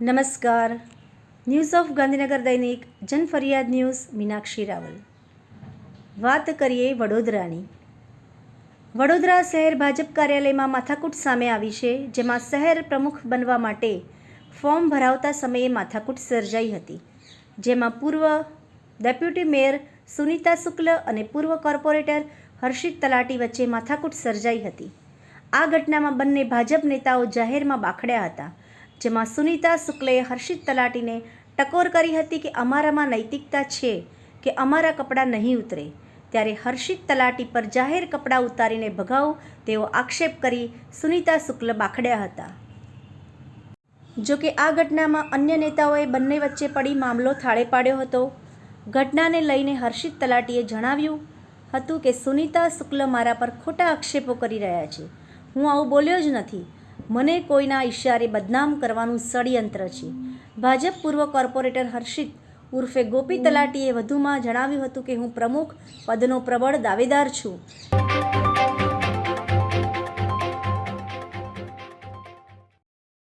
નમસ્કાર. News of Gandhinagar દૈનિક, જનફરિયાદ news, Meenakshi Raval. વાત કરીએ વડોદરાની. વડોદરા શહેર ભાજપ કાર્યાલયમાં માથાકૂટ સામે આવી છે, જેમાં શહેર પ્રમુખ બનવા માટે ફોર્મ ભરાવતા સમયે માથાકૂટ સર્જાઈ હતી, જેમાં પૂર્વ ડેપ્યુટી મેયર સુનીતા શુક્લ અને પૂર્વ કોર્પોરેટર હર્ષિત તલાટી વચ્ચે માથાકૂટ સર્જાઈ હતી. આ ઘટનામાં બંને ભાજપ નેતાઓ જાહેરમાં બાખડ્યા હતા. જેમાં સુનીતા શુક્લે હર્ષિત તલાટીને ટકોર કરી હતી કે અમારામાં નૈતિકતા છે, કે અમારા કપડાં નહીં ઉતરે. ત્યારે હર્ષિત તલાટી પર જાહેર કપડાં ઉતારીને ભગાવ તેવો આક્ષેપ કરી સુનિતા શુક્લ બાખડ્યા હતા. જો કે આ ઘટનામાં અન્ય નેતાઓએ બંને વચ્ચે પડી મામલો થાળે પાડ્યો હતો. ઘટનાને લઈને હર્ષિત તલાટીએ જણાવ્યું હતું કે સુનિતા શુક્લ મારા પર ખોટા આક્ષેપો કરી રહ્યા છે. હું આવું બોલ્યો જ નથી. મને કોઈના ઈશારે બદનામ કરવાનું ષડયંત્ર છે. ભાજપ પૂર્વ કોર્પોરેટર હર્ષિત ઉર્ફે ગોપી તલાટીએ વધુમાં જણાવ્યું હતું કે હું પ્રમુખ પદનો પ્રબળ દાવેદાર છું.